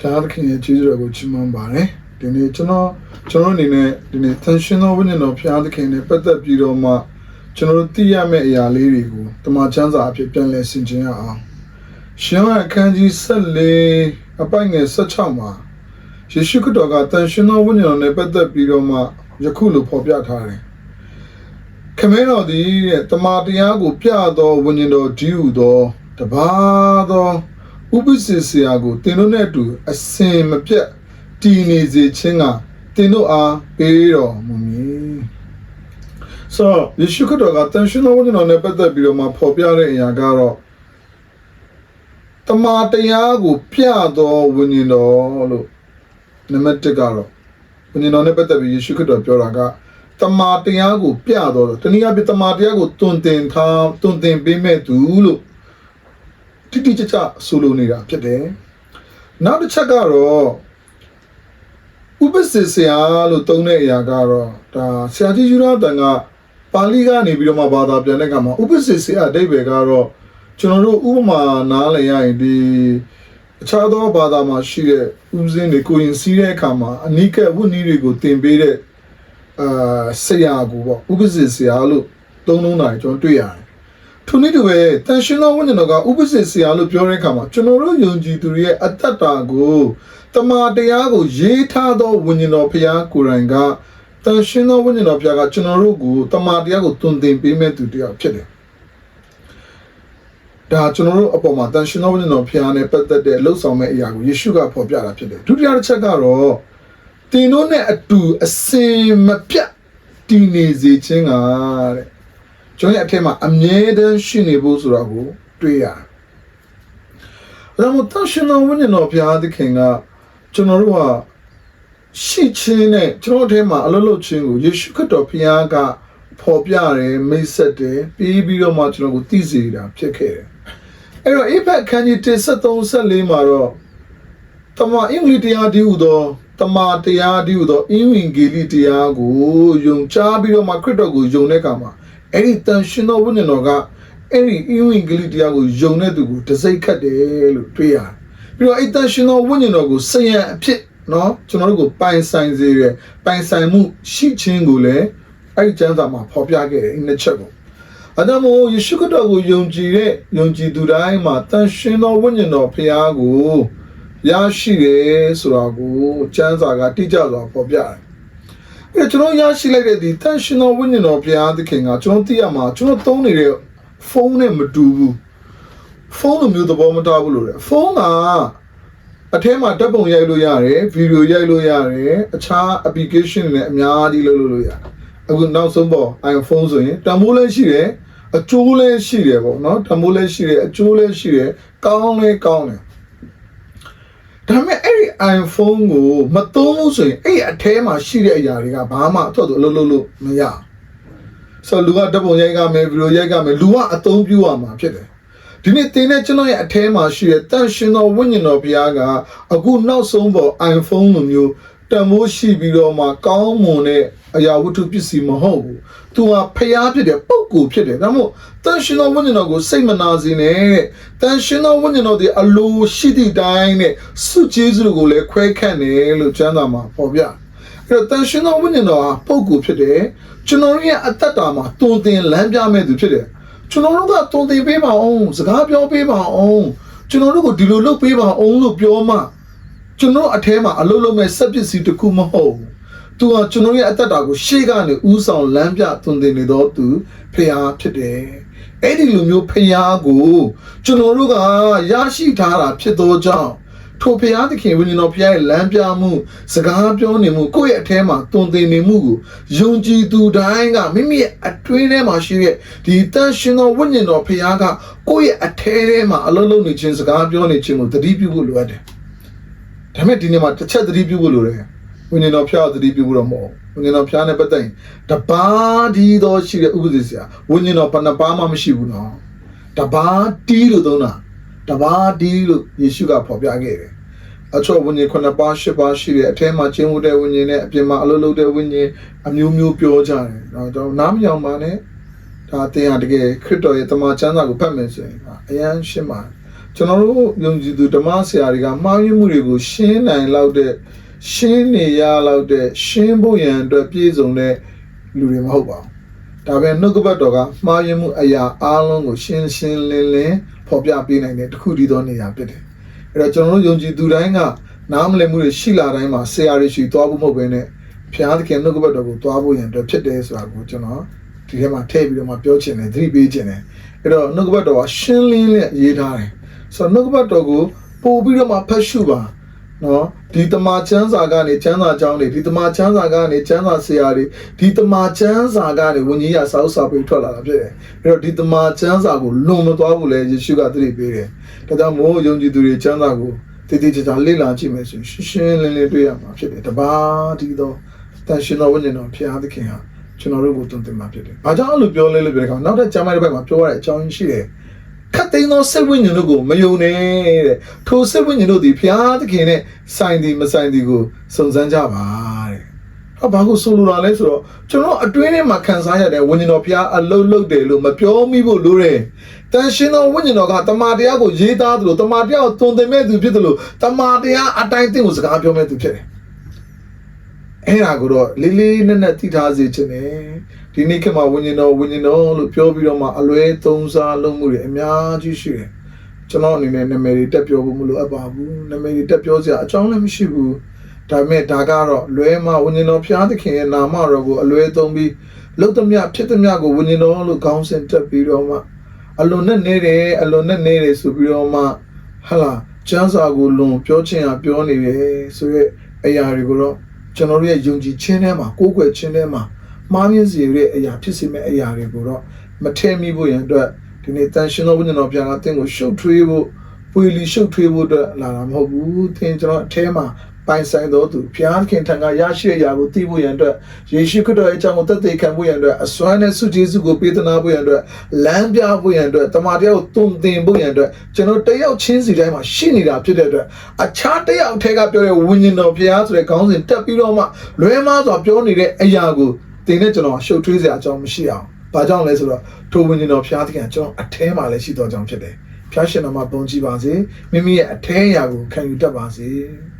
ဖျားသခင်ရဲ့ကျေးဇူးတော်ကိုချီးမွမ်းပါတယ်ဒီနေ့ကျွန်တော်ကျွန်တော်အနေနဲ့ဒီနေ့သန်ရှင်သောဝိညာဉ်တော်ဖျားသခင်နဲ့ပတ်သက်ပြီးတော့မှကျွန်တော်တို့သိရမယ့်အရာလေးတွေကိုတမန်ကျမ်းစာအဖြစ်ပြန်လည်ဆင်ခြင်ရအောင်ရှင်ရဲ့အခန်းကြီး14အပိုင်ငယ်16မှာယေရှုခရစ်တော်ကသန်ရှင်သောဝိညာဉ်တော်နဲ့ပတ်သက်ပြီးတော့မှယခုလိုဖော်ပြထားတယ်ခမင်းတော်သည်တဲ့တမန်တရားကိုပြသောဝိညာဉ်တော်ဒီဟုသောတပါးသော ဥပ္ပစေဆရာကိုတင်တို့နဲ့အတူအစင်မပြတ်တည်နေစေခြင်းကတင်တို့အားပေးတော်မူမည်ဆိုတော့ယေရှုခရစ်တော်ကတန်ရှင်တော်ဝိညာဉ်တော်နဲ့ပတ်သက်ပြီးတော့မှဖော်ပြတဲ့အရာကတော့တမန်တရားကိုပြတော်ဝိညာဉ်တော်လို့နံပါတ်1ကတော့ဝိညာဉ်တော်နဲ့ပတ်သက်ပြီးယေရှုခရစ်တော်ပြောတာကတမန်တရားကိုပြတော်လို့တနည်းအားဖြင့်တမန်တရားကိုတွင်တင်ထားတွင်တင်ပေးမဲ့သူလို့ တိတိကျကျဆိုလိုနေတာဖြစ်တယ်။နောက်တစ်ချက်ကတော့ဥပ္ပစေဆရာလို့သုံးတဲ့အရာကတော့ဒါဆရာကြီးယူရတန်ကပါဠိကနေပြီးတော့မှဘာသာပြန်တဲ့အခါမှာဥပ္ပစေဆရာအဓိပ္ပာယ်ကတော့ကျွန်တော်တို့ဥပမာနားလည်ရရင်ဒီအခြားသောဘာသာမှာရှိတဲ့ဥစဉ်တွေကိုရင်စီးတဲ့အခါမှာအနိကဝတ်နည်းတွေကိုသင်ပေးတဲ့အာဆရာကိုပေါ့ဥပ္ပစေဆရာလို့သုံးလုံးတာကျွန်တော်တွေ့ရတယ် ထိုနည်းတူပဲတန်ရှင်သောဝိညာဉ်တော်ကဥပ္ပစေဆရာလို့ပြောတဲ့အခါမှာကျွန်တော်တို့ယုံကြည်သူတွေရဲ့အတ္တတာကိုတမန်တရားကိုရေးထားသောဝိညာဉ်တော်ဖျားကိုယ်တိုင်ကတန်ရှင်သောဝိညာဉ်တော်ဖျားကကျွန်တော်တို့ကိုတမန်တရားကိုတွင်တင်ပေးမဲ့သူတရားဖြစ်တယ်။ဒါကျွန်တော်တို့အပေါ်မှာတန်ရှင်သောဝိညာဉ်တော်ဖျားနဲ့ပတ်သက်တဲ့လှုပ်ဆောင်မဲ့အရာကိုယေရှုကဖော်ပြတာဖြစ်တယ်။ဒုတိယတစ်ချက်ကတော့တင်တို့နဲ့အတူအစင်မပြတ်တည်နေစေခြင်းကတဲ့ ကျွန်တော်ရဲ့အထက်မှာအမြဲတမ်းရှိနေဖို့ဆိုတာကိုတွေ့ရတယ်။အဲဒါမှတန်ရှင်တော်ဝိညာဉ်တော်ဘုရားသခင်ကကျွန်တော်တို့ဟာရှိချင်းနဲ့ကျွန်တော်အထက်မှာအလုပ်လုပ်ခြင်းကိုယေရှုခရစ်တော်ဘုရားကဖော်ပြတယ်မိတ်ဆက်တယ်ပြီးပြီးတော့မှကျွန်တော်ကိုသိစေတာဖြစ်ခဲ့တယ်။အဲ့တော့အိဖက်ခန်းကြီး73 74မှာတော့တမန်အင်္ဂလိပ်တရားဒီဟုသော တမန်တရားဒီဟုသောအင်္ဂင်ဂေလိတရားကိုယုံချပြီးတော့မှခရစ်တော်ကိုယုံတဲ့အခါမှာအဲ့ဒီတန်ရှင်တော်ဝိညာဉ်တော်ကအဲ့ဒီအင်ဝင်ဂလိတရားကိုယုံတဲ့သူကိုတစိတ်ခတ်တယ်လို့တွေ့ရတယ်။ပြီးတော့အဲ့တန်ရှင်တော်ဝိညာဉ်တော်ကိုစယံအဖြစ်နော်ကျွန်တော်တို့ကိုပိုင်ဆိုင်စေတဲ့ပိုင်ဆိုင်မှုရှိခြင်းကိုလည်းအဲ့ဒီကျမ်းစာမှာဖော်ပြခဲ့တယ်အင်းတစ်ချက်ကို။အဲဒါမို့ယေရှုခရစ်တော်ကိုယုံကြည်တဲ့ယုံကြည်သူတိုင်းမှာတန်ရှင်တော်ဝိညာဉ်တော်ဖျားကို ရရှိတယ်ဆိုတာကိုကျမ်းစာကတိကျစွာဖော်ပြတယ်။အဲ့တော့ကျွန်တော်ရရှိလိုက်တဲ့ဒီ tensional ဝိညာဉ်တော်ဘုရားသခင်ကကျွန်တော်သိရမှာကျွန်တော်သုံးနေတဲ့ဖုန်းနဲ့မတူဘူးဖုန်းလိုမျိုးသဘောမထားဘူးလို့လေဖုန်းကအထဲမှာဓာတ်ပုံရိုက်လို့ရတယ်ဗီဒီယိုရိုက်လို့ရတယ်အခြား application တွေနဲ့အများကြီးလုပ်လို့လို့ရတယ်အခုနောက်ဆုံးပေါ့ iPhone ဆိုရင်တန်ဖိုးလည်းရှိတယ်အကျိုးလည်းရှိတယ်ပေါ့နော်တန်ဖိုးလည်းရှိတယ်အကျိုးလည်းရှိတယ်ကောင်းလည်းကောင်းတယ် ဒါပေမဲ့အဲ့ဒီ iPhone ကိုမသုံးဘူးဆိုရင်အဲ့ဒီအထဲမှာရှိတဲ့အရာတွေကဘာမှအထောက်အလို့လို့လို့မရဘူးဆိုတော့လူကဓာတ်ပုံရိုက်ကမယ်ဗီဒီယိုရိုက်ကမယ်လူကအသုံးပြုရမှာဖြစ်တယ်ဒီနေ့တင်တဲ့ကျွန်တော်ရဲ့အထဲမှာရှိတဲ့တန်ရှင်တော်ဝိညာဉ်တော်ဘုရားကအခုနောက်ဆုံးပေါ် iPhone လိုမျိုးတန်မိုးရှိပြီးတော့မှကောင်းမွန်တဲ့ အရာဝတ္ထုပစ္စည်းမဟုတ်ဘူး။ तू ဟာဖျားဖြစ်တဲ့ပုံကိုဖြစ်တယ်။ဒါမို့တန်ရှင်တော်ဝိညာဉ်တော်ကိုစိတ်မနာစေနဲ့တဲ့။တန်ရှင်တော်ဝိညာဉ်တော်ဒီအလိုရှိသည့်တိုင်းနဲ့စုကျေးဇူးကိုလည်းခွဲခန့်တယ်လို့ကျမ်းစာမှာဖော်ပြ။အဲ့တော့တန်ရှင်တော်ဝိညာဉ်တော်ဟာပုံကိုဖြစ်တယ်။ကျွန်တော်ရဲ့အသက်တာမှာတုံတင်လမ်းပြမဲ့သူဖြစ်တယ်။ကျွန်တော်တို့ကတုံတင်ပေးပါအောင်စကားပြောပေးပါအောင်ကျွန်တော်တို့ကိုဒီလိုလုပ်ပေးပါအောင်လို့ပြောမှကျွန်တော်အထဲမှာအလုံးလုံးမဲ့စက်ပစ္စည်းတစ်ခုမဟုတ်ဘူး။ तू ဟာကျွန်တော်ရဲ့အသက်တာကိုရှေ့ကနေဥဆောင်လမ်းပြသွန်သင်နေတော့သူဖျားဖြစ်တယ်။အဲ့ဒီလိုမျိုးဖျားကိုကျွန်တော်တို့ကရရှိထားတာဖြစ်သောကြောင့်ထိုဖျားသခင်ဝိညာဉ်တော်ဖျားရဲ့လမ်းပြမှုစကားပြောနေမှုကိုယ့်ရဲ့အထဲမှာသွန်သင်နေမှုကိုယုံကြည်သူတိုင်းကမိမိရဲ့အတွင်းထဲမှာရှိတဲ့ဒီတန်ရှင်တော်ဝိညာဉ်တော်ဖျားကကိုယ့်ရဲ့အထဲထဲမှာအလုံးလုံးနေခြင်းစကားပြောနေခြင်းကိုသတိပြုဖို့လိုအပ်တယ်။ဒါပေမဲ့ဒီနေ့မှာတစ်ချက်သတိပြုဖို့လိုတယ် ဝိညာဉ်တော်ဖျားသတိပြုဖို့တော့မဟုတ်ဘူးဝိညာဉ်တော်ဖျားနဲ့ပတ်သက်ရင်တပါးဒီတော့ရှိတဲ့ဥပဒေဆရာဝိညာဉ်တော်ဘယ်နှပါးမှမရှိဘူးနော်တပါးတီးလို့သုံးတာတပါးတီးလို့ယေရှုကဖော်ပြခဲ့တယ်အချောဝိညာဉ်ခုနှစ်ပါးရှစ်ပါးရှိတယ်အထဲမှာကျင်းဝတ်တဲ့ဝိညာဉ်နဲ့အပြင်မှာအလုပ်လုပ်တဲ့ဝိညာဉ်အမျိုးမျိုးပြောကြတယ်တော့ကျွန်တော်နားမယောင်ပါနဲ့ဒါတင်ရတကယ်ခရစ်တော်ရဲ့တမန်ကျမ်းစာကိုဖတ်မယ်ဆိုရင်အယမ်းရှင်းပါတယ်ကျွန်တော်တို့ယုံကြည်သူဓမ္မဆရာတွေကမှားယွင်းမှုတွေကိုရှင်းနိုင်လောက်တဲ့ ရှင်းနေရလောက်တဲ့ရှင်းဖို့ရန်အတွက်ပြည့်စုံတဲ့လူတွေမဟုတ်ပါဘူးဒါပေမဲ့နှုတ်ကပတ်တော်ကမှားယွင်းမှုအရာအားလုံးကိုရှင်းရှင်းလင်းလင်းဖော်ပြပေးနိုင်တဲ့တစ်ခုတည်းသောနေရာဖြစ်တယ်အဲ့တော့ကျွန်တော်တို့ယုံကြည်သူတိုင်းကနားမလည်မှုတွေရှိလာတိုင်းမှာဆရာတွေရှိသွားဖို့မဟုတ်ဘဲနဲ့ဘုရားသခင်နှုတ်ကပတ်တော်ကိုသွားဖို့ရန်အတွက်ဖြစ်တယ်ဆိုတာကိုကျွန်တော်ဒီထဲမှာထည့်ပြီးတော့မှပြောချင်တယ်သတိပေးချင်တယ်အဲ့တော့နှုတ်ကပတ်တော်ကရှင်းလင်းလင်းရေးထားတယ်ဆိုတော့နှုတ်ကပတ်တော်ကိုပို့ပြီးတော့မှဖတ်ရှုပါ နော်ဒီတမန်ချမ်းစာကနေချမ်းသာကြောင်းတွေဒီတမန်ချမ်းစာကနေချမ်းသာဆရာတွေဒီတမန်ချမ်းစာကနေဝิญကြီးရစာဥစာပြီးထွက်လာတာဖြစ်တယ်အဲ့တော့ဒီတမန်ချမ်းစာကိုလွန်မသွားဘူးလေယေရှုကသတိပေးတယ်ဒါကြောင့်မို့ယုံကြည်သူတွေချမ်းသာကိုတည်တည်ချာချာလေ့လာကြည့်မယ်ဆိုရင်ရှင်းရှင်းလင်းလင်းတွေ့ရမှာဖြစ်တယ်တပါးဒီတော့တန်ရှင်တော်ဝိညာဉ်တော်ဖျားသခင်ဟာကျွန်တော်တို့ကိုတုံ့တင်မှာဖြစ်တယ်။ဘာကြောင့်အဲ့လိုပြောလဲလို့ပြောတဲ့အခါနောက်တဲ့ကျမ်းပိုင်းတစ်ပိုက်မှာပြောရတဲ့အကြောင်းရင်းရှိတယ်။ ခတ်သိမ်းသောစိတ်ဝိညာဉ်တို့ကိုမယုံနဲ့တဲ့။ထိုစိတ်ဝိညာဉ်တို့သည်ဖျားသခင်နဲ့ဆိုင်သည်မဆိုင်သည်ကိုစုံစမ်းကြပါတဲ့။ဟောဘာကိုဆိုလိုတာလဲဆိုတော့ကျွန်တော်အတွင်းထဲမှာခံစားရတဲ့ဝိညာဉ်တော်ဖျားအလုံးလုံးတယ်လို့မပြောမိဖို့လိုတယ်။တန်ရှင်သောဝိညာဉ်တော်ကတမန်တရားကိုရေးသားသလိုတမန်တရားကိုသွန်သင်မဲ့သူဖြစ်သလိုတမန်တရားအတိုင်းအသင့်ကိုစကားပြောမဲ့သူဖြစ်တယ်။ အဲ့ဒါကိုတော့လေးလေးနက်နက်သိထားစေချင်တယ်ဒီနေ့ခေတ်မှာဝิญဉ်တော်ဝิญဉ်တော်လို့ပြောပြီးတော့မှအလွဲသုံးစားလုပ်မှုတွေအများကြီးရှိတယ်ကျွန်တော်အနေနဲ့နာမည်တွေတက်ပြောဖို့မလိုအပ်ပါဘူးနာမည်တွေတက်ပြောစရာအကြောင်းလည်းမရှိဘူးဒါပေမဲ့ဒါကတော့လွဲမှာဝิญဉ်တော်ဖျားသခင်ရဲ့နာမတော်ကိုအလွဲသုံးပြီးလုပ်သမျှဖြစ်သမျှကိုဝิญဉ်တော်လို့ခေါင်းစဉ်တက်ပြီးတော့မှအလွန်နဲ့နေတယ်အလွန်နဲ့နေတယ်ဆိုပြီးတော့မှဟာလာကျမ်းစာကိုလွန်ပြောချင်တာပြောနေတယ်ဆိုရက်အရာတွေကိုတော့ ကျွန်တော်တို့ရဲ့ယုံကြည်ခြင်းထဲမှာကိုးကွယ်ခြင်းထဲမှာမှားမြင်စေတဲ့အရာဖြစ်စေမဲ့အရာတွေကိုတော့မထဲမိဖို့ရန်အတွက်ဒီနေ့တန်ရှင်တော်ဝိညာဉ်တော်ပြန်ကတင့်ကိုရှုပ်ထွေးဖို့ပွေလီရှုပ်ထွေးဖို့အတွက်လာတာမဟုတ်ဘူးသင်ကျွန်တော်အထဲမှာ ပိုင်ဆိုင်တော်သူဘုရားခင်ထံကရရှိတဲ့အရာကိုသိဖို့ရန်အတွက်ယေရှုခရစ်တော်ရဲ့အကြောင်းကိုသက်သေခံဖို့ရန်အတွက်အစွမ်းနဲ့ဆုကျေးဇူးကိုပေးသနာဖို့ရန်အတွက်လမ်းပြဖို့ရန်အတွက်တမန်တော်ကိုတုံသင်ဖို့ရန်အတွက်ကျွန်တော်တယောက်ချင်းစီတိုင်းမှာရှိနေတာဖြစ်တဲ့အတွက်အခြားတယောက်ထဲကပြောတဲ့ဝိညာဉ်တော်ဘုရားဆိုတဲ့ခေါင်းစဉ်တက်ပြီးတော့မှလွဲမားစွာပြောနေတဲ့အရာကိုသင်နဲ့ကျွန်တော်ရှုပ်ထွေးစရာအကြောင်းမရှိအောင်။ဘာကြောင့်လဲဆိုတော့ထိုဝိညာဉ်တော်ဘုရားသခင်ကကျွန်တော်အထဲမှာလည်းရှိတော်ကြောင့်ဖြစ်တယ်။ဖျားရှင်တော်မှာပုံကြည့်ပါစေ။မိမိရဲ့အထဲအရာကိုခံယူတတ်ပါစေ။